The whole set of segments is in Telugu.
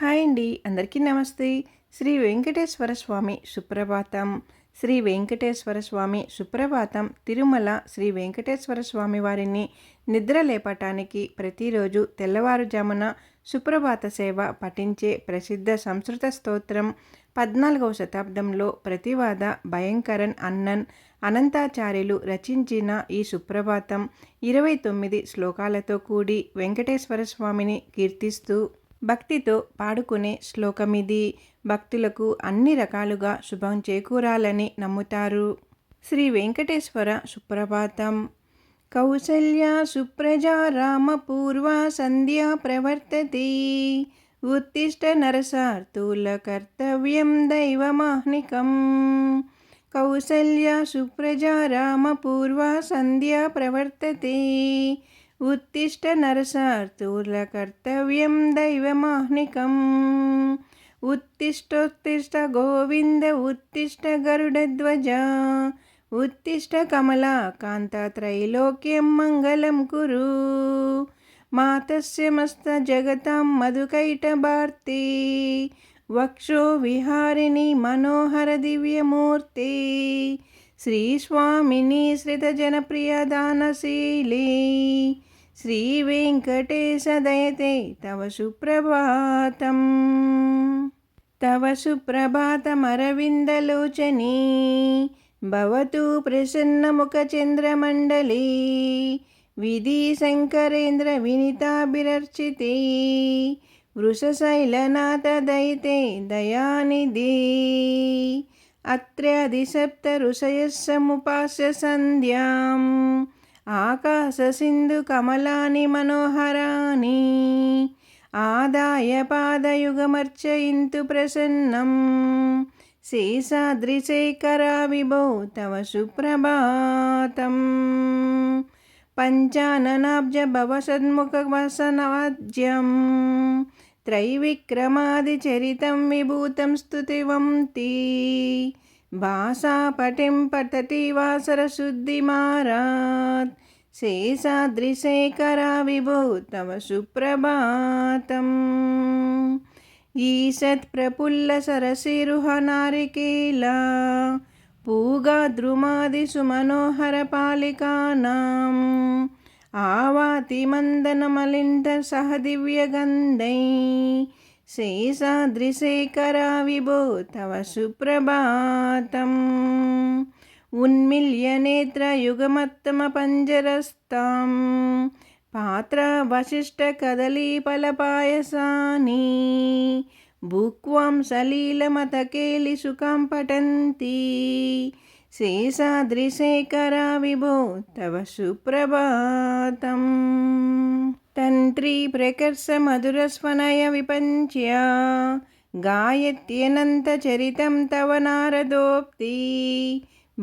హాయ్ అండి. అందరికీ నమస్తే. శ్రీ వెంకటేశ్వర స్వామి సుప్రభాతం. శ్రీ వెంకటేశ్వర స్వామి సుప్రభాతం తిరుమల శ్రీ వెంకటేశ్వర స్వామి వారిని నిద్ర లేపటానికి ప్రతిరోజు తెల్లవారుజామున సుప్రభాత సేవ పఠించే ప్రసిద్ధ సంస్కృత స్తోత్రం పద్నాలుగవ శతాబ్దంలో ప్రతివాద భయంకరన్ అన్నన్ అనంతాచార్యులు రచించిన ఈ సుప్రభాతం ఇరవై తొమ్మిది శ్లోకాలతో కూడి వెంకటేశ్వర స్వామిని కీర్తిస్తూ భక్తితో పాడుకునే శ్లోకమిది. భక్తులకు అన్ని రకాలుగా శుభం చేకూరాలని నమ్ముతారు. శ్రీ వెంకటేశ్వర సుప్రభాతం. కౌసల్య సుప్రజా రామపూర్వ సంధ్యా ప్రవర్తతి. ఉత్తిష్ట నరసార్థూల కర్తవ్యం దైవమాహ్నికం. కౌసల్య సుప్రజా రామపూర్వ సంధ్యా ప్రవర్తతే. उत्तिष्ठ नरसार्थूर्लकर्तव्यं दैवमाह्निकम् उत्तिष्ठोत्तिष्ठ गोविन्द उत्तिष्ठ गरुडध्वजा उत्तिष्ठ त्रैलोक्यं मङ्गलं कुरु मातस्य मस्तजगतां मधुकैटभार्ती वक्षो विहारिणि मनोहरदिव्यमूर्ति श्रीस्वामिनी श्रितजनप्रियदानशीली శ్రీ వెంకటేశ దయతే తవ సుప్రభాతం. తవ సుప్రభాతమరవిందలోచనీ. భవతు ప్రసన్నముఖచంద్రమండలీ విధిశంకరేంద్ర వినితాభిరర్చితి. వృషశైలనాథదయితే దయానిధి. అత్ర్యాదిసప్త ఋషయస్సముపాస్య సంధ్యాం. समुपास्य सन्ध्याम् आकाशसिन्धुकमलानि मनोहराणि आदाय पादयुगमर्चयन्तु प्रसन्नं शेषाद्रिशेखरा विभो तव सुप्रभातम् पञ्चाननाब्जभवसन्मुखवसनवाज्यं त्रैविक्रमादिचरितं विभूतं स्तुतिवन्ति भाषापटिं पठति वासरशुद्धिमारात् शेषाद्रिशेखरा विभो तव सुप्रभातम् ईषत्प्रफुल्लसरसिरुहनारिकेला पूगाद्रुमादिसुमनोहरपालिकानाम् आवातिमन्दनमलिन्दसह दिव्यगन्धै शेषाद्रिशेखरा विभो तव सुप्रभातम् उन्मिल्यनेत्रयुगमत्तमपञ्जरस्तां पात्रवशिष्टकदलीफलपायसानि भुक्वां सलीलमतकेलिसुखं पठन्ति शेषाद्रिशेखरा विभो तव सुप्रभातम् तन्त्री प्रकर्षमधुरस्वनय विपञ्च्य गायत्यनन्तचरितं तव नारदोक्ति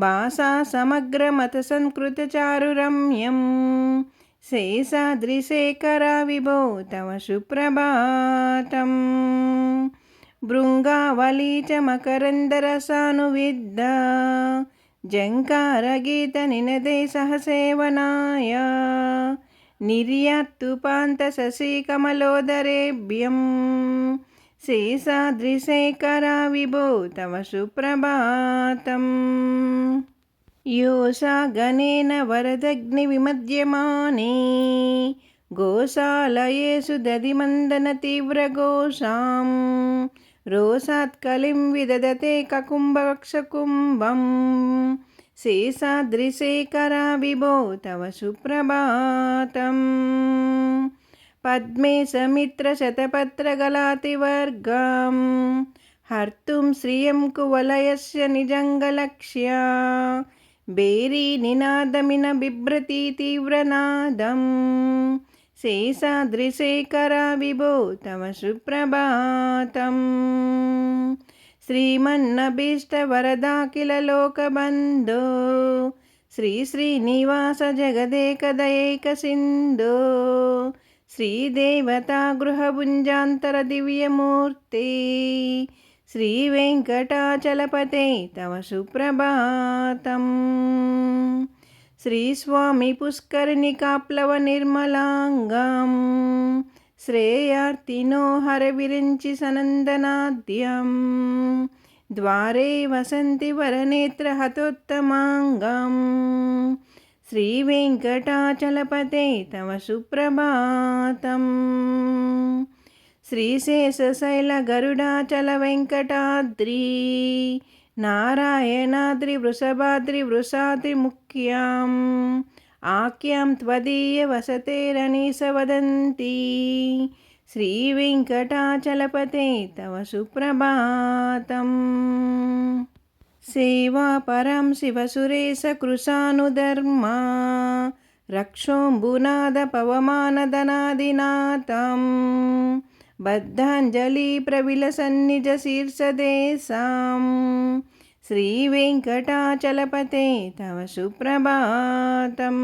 भाषा समग्रमतसंकृतचारुरम्यं शेषाद्रिशेखरा विभो तव सुप्रभातम् भृङ्गावली च मकरन्दरसानुविद्ध जङ्कारगीतनिनदे सहसेवनाय निर्यात्तुपान्तशशिकमलोदरेभ्यं शेषाद्रिशेखरा विभो तव सुप्रभातम् योषा गणेन वरदग्निविमध्यमाने गोशालयेषु दधिमन्दनतीव्रघोषां रोषात्कलिं विदधते ककुम्भवक्षकुम्भम् శేషాద్రిశేఖర విభో తవ సుప్రభాతం. పద్మే సమిత్రశతపత్రగలాతివర్గం హర్తుం శ్రియం కువలయస్య నిజంగలక్ష్య. బేరీ నినాదమిన బిభ్రతి తీవ్రనాదం. శేషాద్రిశేఖర విభో తవ సుప్రభాతం. ಶ್ರೀಮನ್ನಭೀಷ್ಟವರದಾಖಿಲೋಕಬಂಧೋ ಶ್ರೀ ಶ್ರೀನಿವಾಸ ಜಗದೇಕದೈಕಸಿಂಧೋ ಶ್ರೀದೇವತಾ ಗೃಹಭುಂಜಾಂತರ ದಿವ್ಯಮೂರ್ತಿ శ్రీ వెంకటాచలపతే తవ సుప్రభాతం శ్రీ స్వామి పుష్కరిణి కాప్లవ నిర్మలాంగం श्रेयार्तिनो हरविरिञ्चि सनन्दनाद्यं द्वारे वसन्ति वरनेत्रहतोत्तमाङ्गम् श्रीवेङ्कटाचलपते तव सुप्रभातम् श्रीशेषशैलगरुडाचलवेङ्कटाद्रि नारायणाद्रिवृषभाद्रिवृषाद्रिमुख्याम् आख्यां శ్రీ వెంకటాచలపతే తవ సుప్రభాతం. సేవా పరం శివసురేశ కృషానుధర్మా రక్షోంబునాద పవమానదనాదినాథం బద్ధాంజలి ప్రవిలసన్నిజ శీర్షదేశాం శ్రీ వెంకటాచలపతే తవ సుప్రభాతం.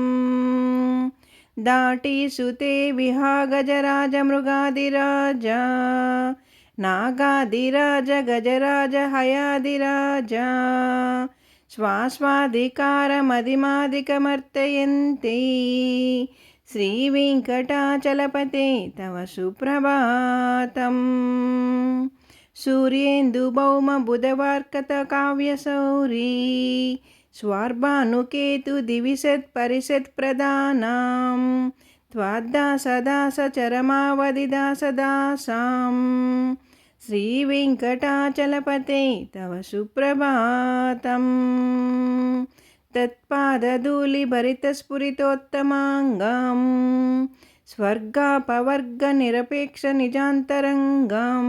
ದಾಟೀಸುತೆ ವಿಹಾಗಜರಾಜಮೃಗಾಧಿರಾಜ ನಾಗಾಧಿರಾಜ ಗಜರಾಜ ಹಯಾಧಿರಾಜ ಸ್ವಾಸ್ವಾಧಿಕಾರ ಮದಿಮಾಧಿಕಮರ್ತೆಯಂತೆ శ్రీ వెంకటాచలపతే తవ సుప్రభాతం సూర్యేందు భౌమ బుధవార్కత కావ్యసౌరీ श्रीवेङ्कटाचलपते तव सुप्रभातम् सूर्येन्दुभौमबुधवार्कतकाव्यसौरी स्वार्भानुकेतुदिविशत्परिषत्प्रदानां त्वाद्दासदासचरमावधिदासदासां श्रीवेङ्कटाचलपते तव सुप्रभातम् तत्पादधूलिभरितस्फुरितोत्तमाङ्गं स्वर्गापवर्गनिरपेक्षनिजान्तरङ्गं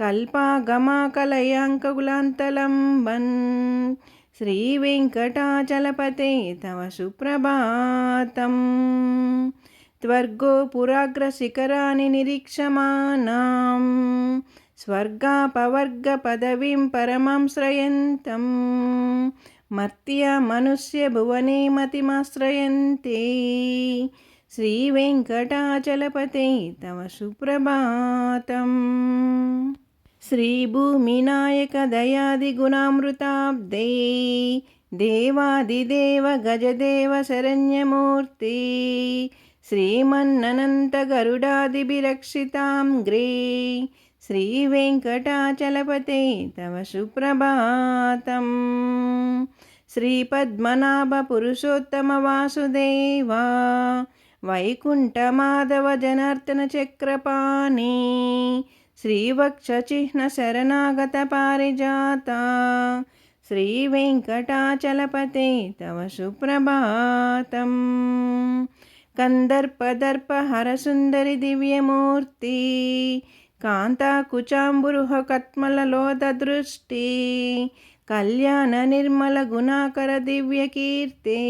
कल्पागमाकलयाङ्ककुलान्तलम्बन् श्रीवेङ्कटाचलपते तव सुप्रभातम् त्वर्गो पुराग्रशिखराणि निरीक्षमाणां स्वर्गापवर्गपदवीं परमं श्रयन्तं मर्त्य मनुष्यभुवने मतिमाश्रयन्ते श्रीवेङ्कटाचलपते तव सुप्रभातम् శ్రీభూమినాయక దయాది గుణామృతాబ్దే దేవాదిదేవ గజదేవ శరణ్యమూర్తి శ్రీమన్ననంత గరుడాదిభిరక్షితాం గ్రే శ్రీ వెంకటాచలపతే తవ సుప్రభాతం శ్రీపద్మనాభ పురుషోత్తమ వాసుదేవా వైకుంఠమాధవ జనార్దన చక్రపాణి जनार्दनचक्रपाणि श्रीवक्षचिह्नशरणागतपारिजाता श्रीवेङ्कटाचलपते तव सुप्रभातम् कन्दर्पदर्पहरसुन्दरि दिव्यमूर्ति कान्ताकुचाम्बुरुहकत्मललोददृष्टि कल्याणनिर्मलगुणाकरदिव्यकीर्ते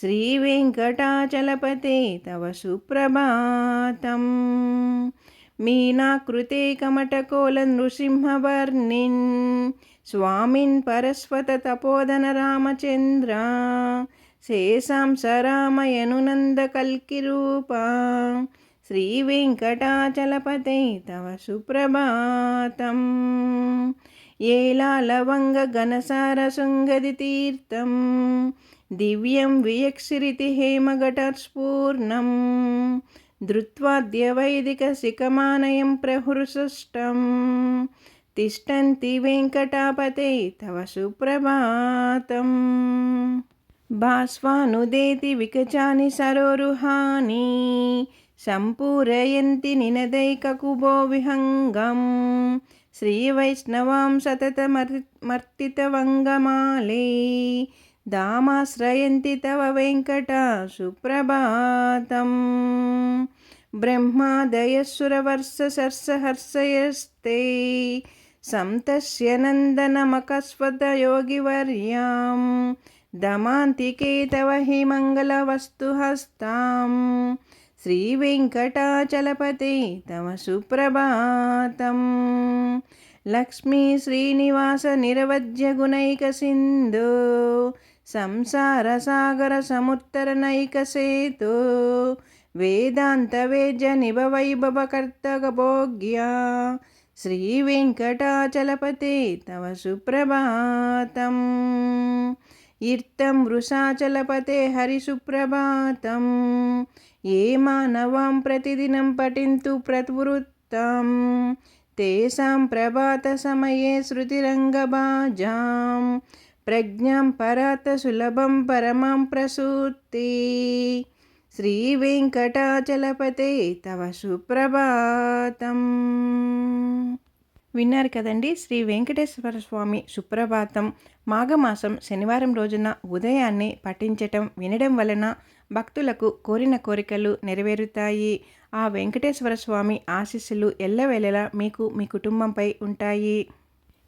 श्रीवेङ्कटाचलपते तव सुप्रभातम् मीनाकृते कमटकोलनृसिंहवर्णिन् स्वामिन् परस्वततपोधनरामचन्द्र शेषां स रामयनुनन्दकल्किरूपा श्रीवेङ्कटाचलपते तव सुप्रभातम् ఏలాలవంగఘనసారశృంగదితీర్థం దివ్యం వియక్షిరితి హేమఘటస్ఫూర్ణం धृत्वाद्यवैदिकशिखमानयं प्रहृसष्टं तिष्ठन्ति वेङ्कटापते तव सुप्रभातम् भास्वानुदेति विकचानि सरोरुहानि सम्पूरयन्ति निनदैककुबो विहङ्गं श्रीवैष्णवां सततमर् मर्तितवङ्गमाले దామాశ్రయంతి తవ వెంకట సుప్రభాతం బ్రహ్మాదయసురవర్షసర్సహర్షయస్తే సంతస్య నందనమకస్వతయోగివర్యాం దమాంతికే తవ హి మంగళవస్తుహస్తాం శ్రీవెంకటాచలపతి తవ సుప్రభాతం లక్ష్మీ శ్రీనివాస నిరవధ్య సింధు సంసార సాగర సముత్తర నైక సేతు వేదాంత వేద్య నిభవైభవకర్తక భోగ్యా శ్రీ వెంకటాచలపతే తవ సుప్రభాతం. ఇర్తం వృషాచలపతే హరిసుప్రభాతం ఏ మానవాం ప్రతిదినం పఠింతు ప్రవృత్తం తేషాం ప్రభాత సమయే శృతిరంగబాజాం ప్రజ్ఞాం పరాత సులభం పరమాం ప్రసూతి. శ్రీవేంకటాచలపతే తవ సుప్రభాతం. విన్నారు కదండి శ్రీ వెంకటేశ్వర స్వామి సుప్రభాతం. మాఘమాసం శనివారం రోజున ఉదయాన్నే పఠించటం వినడం వలన భక్తులకు కోరిన కోరికలు నెరవేరుతాయి. ఆ వెంకటేశ్వర స్వామి ఆశీస్సులు ఎల్లవేళలా మీకు మీ కుటుంబంపై ఉంటాయి.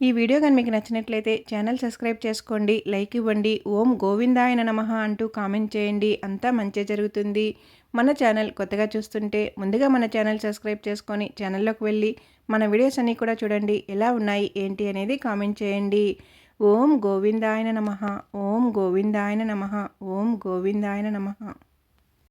ఈ వీడియో కానీ మీకు నచ్చినట్లయితే ఛానల్ సబ్స్క్రైబ్ చేసుకోండి లైక్ ఇవ్వండి ఓం గోవిందాయన నమ అంటూ కామెంట్ చేయండి. అంతా మంచి జరుగుతుంది. మన ఛానల్ కొత్తగా చూస్తుంటే ముందుగా మన ఛానల్ సబ్స్క్రైబ్ చేసుకొని ఛానల్లోకి వెళ్ళి మన వీడియోస్ అన్నీ కూడా చూడండి. ఎలా ఉన్నాయి ఏంటి అనేది కామెంట్ చేయండి. ఓం గోవిందాయన నమ ఓం గోవిందాయన నమ ఓం గోవిందాయన నమ.